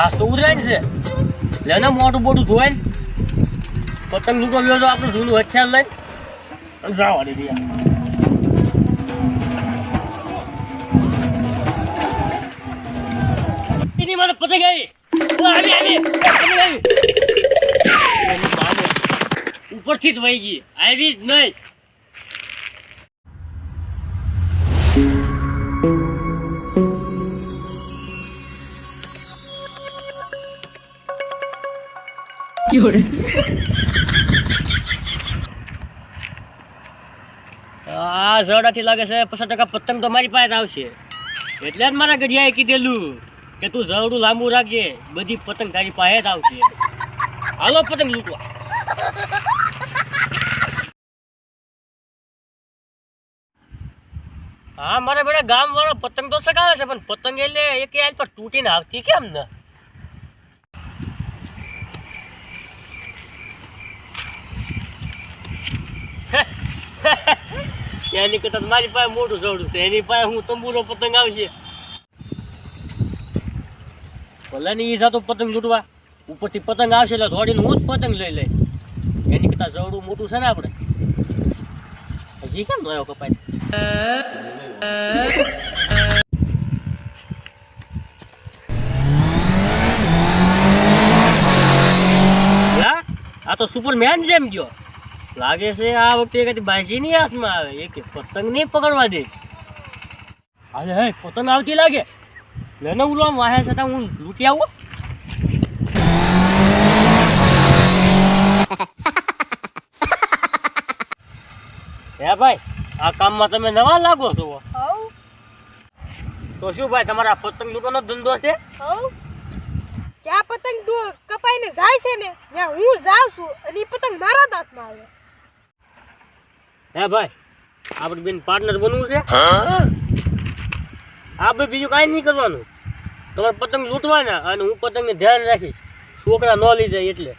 આજ તો ઉતરાયણ છે. લેને મોટું બોટું ધોવાય પતંગ લૂંટો ગયો તો આપણું જૂનું હથિયાર લઈ અને જવા એની મને પતંગ આવી. આવી આવી પતંગ આવી. ઉપરથી જ વહી ગઈ. આવી જ નહીં. આ ઝડાથી લાગે છે પચાસ ટકા પતંગ તો મારી પાસે આવશે. એટલે જ મારા ગઢિયાએ કીધેલું કે તું ઝવડું લાંબુ રાખજે, બધી પતંગ તારી પાસે જ આવશે. હાલો પતંગ લૂંટવા. હા, મારા ગામ વાળો પતંગ તો સગાવે છે, પણ પતંગ એટલે એક યાર પર તૂટીને આવતી કેમ ને? એની કરતા મારી પાસે મોટું જવડું છે. એની પાસે હું તંબુરો પતંગ આવશે. ભલે ની એ તો પતંગ લૂંટવા. ઉપરથી પતંગ આવશે એટલે દોડીને હું જ પતંગ લઈ લઈ એની કરતા જવડું મોટું છે ને આપણે? હજી કેમ નયો કપાઈ આ તો સુપરમેન જેમ ગયો. લાગે છે આ વખતે કદી બાજી ની હાથમાં આવે? એક પતંગ નહીં પકડવા દે. અરે હે પતંગ આવતી લાગે. લેને ઉલો આમ વાહે છતાં હું લૂંટી આવું હે. ભાઈ આ કામમાં તમે નવા લાગો છો? તો શું ભાઈ તમારા પતંગ લૂંટવાનો ધંધો છે? જ્યાં પતંગ તો કપાઈને જાય છે ને ત્યાં હું જાઉં છું અને એ પતંગ મારા હાથમાં આવે. હે ભાઈ આપણે બેન પાર્ટનર બનવું છે? આ ભાઈ બીજું કાંઈ નહીં કરવાનું. તમારે પતંગ લૂંટવાના અને હું પતંગને ધ્યાન રાખીશ છોકરા ન લઈ જાય એટલે.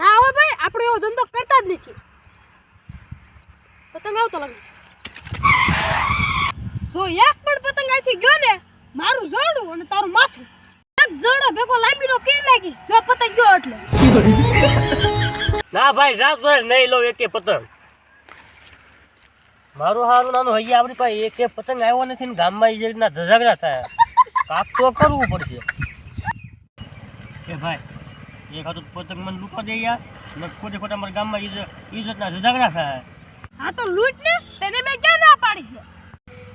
ના હો ભાઈ આપણે એવો ધંધો કરતા જ નથી. પતંગ આવતો લાગે. જો એક પણ પતંગ આથી ગયો ને મારું જડું અને તારું માથું. એક જડો ભેગો લાંબીનો કેમ નાખીશ જો પતંગ ગયો એટલે. ના ભાઈ જાત નહીં લો એકે પતંગ. મારું હારું નાનું હૈયા આપણી પાસે એકે પતંગ આવ્યો નથી ને ગામમાં એ રીતના ધજાગરા થાય. કાપ તો કરવું પડશે. કે ભાઈ એક હતો પતંગ મને લૂંટવા દે યાર. ને ખોટે ખોટા મારા ગામમાં ઇજ્જત ઇજ્જતના ધજાગરા થાય. હા તો લૂંટ ને તેને મેં ક્યાં ના પાડી છે?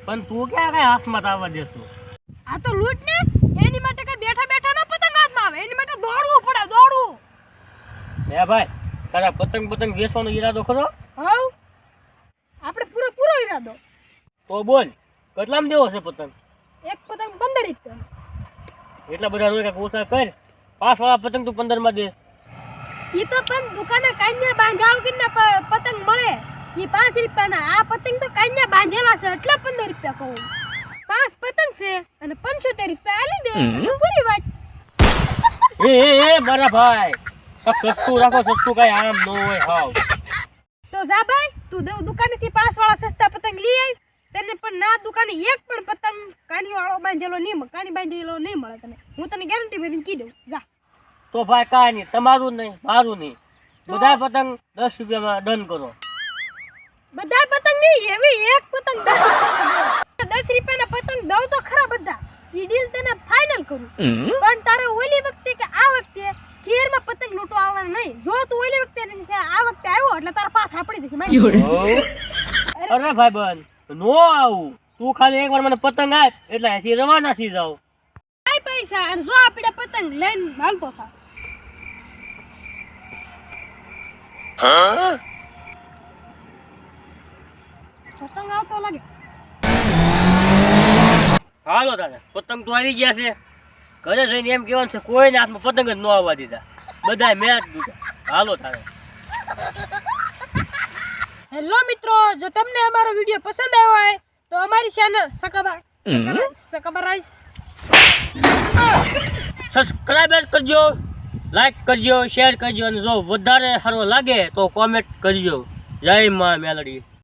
પણ તું ક્યાં કઈ હાથમાં આવવા દેશું આ તો લૂંટ ને એની માટે કઈ બેઠા બેઠા ના પતંગ હાથમાં આવે. એની માટે દોડવું પડે દોડવું. હે ભાઈ તારા પતંગ પતંગ વેચવાનો ઈરાદો ખરો? આપણે પૂરો દો. તો બોલ કેટલામાં દેવો છે પતંગ? એક પતંગ પંદર રૂપિયા એટલા બધા રોય કાંઈક ઓછા કર. પાંચ વાળા પતંગ તું પંદરમાં દે. એ તો પણ દુકાને કાન્યા બાંધાવ કે પતંગ મળે. એ પાંચ રૂપિયાના. આ પતંગ તો કાન્યા બાંધેલા છે. એટલે પંદર રૂપિયા કહું. પાંચ પતંગ છે અને પંચોતેર રૂપિયા આલી દે. પૂરી વાત. એ એ એ મારા ભાઈ. સસ્તું રાખો સસ્તું કાંઈ આમ ન હોય હાવ. તો જા ભાઈ. તું દુ- દુકાનેથી પાંચ વાળા સસ્તા પતંગ લઈ આવી તને પણ ના દુકાને એક પણ પતંગ કાની વાળો બાંધેલો નહીં મળે કાની બાંધેલો નહીં મળે તને. હું તને ગેરંટી ભરીને કહી દઉં. જા. તો ભાઈ કાંઈ નહીં તમારું નહીં મારું નહીં. બધા પતંગ દસ રૂપિયામાં ડન કરો. બધા પતંગ નહીં એવી એક પતંગ દસ રૂપિયાના પતંગ દઉં તો ખરા બધા. ઈ ડીલ તને ફાઇનલ કરું. પણ તારે ઓલી વખતે કે આ વખતે ખેરમાં પતંગ લૂંટો આવવાનો નહીં. જો તું ઓલી વખતે આ વખતે આવ્યો એટલે તારા પાછા પડી જશે માહિતી. અરે. ભાઈ બન નો આવું. તું ખાલી એકવાર મને પતંગ આપ એટલે અહીંથી રવાના થઈ જાવ કાંઈ પૈસા અને જો આપણે પતંગ લઈને હાલતો થા. પતંગ આવતો લાગે. હાલો દાદા પતંગ તો આવી ગયા છે. ઘરે જઈને એમ કહેવાનું છે કોઈને હાથમાં પતંગ જ ન આવવા દીધા. બધા મેં જ દીધા. હાલો તારે. હેલો મિત્રો જો તમને અમારો વીડિયો પસંદ આવ્યો હોય તો અમારી ચેનલ સકાબા રાઈસ સબસ્ક્રાઇબ કરજો લાઈક કરજો શેર કરજો અને જો વધારે સારો લાગે તો કોમેન્ટ કરજો. જય મા મેલડી.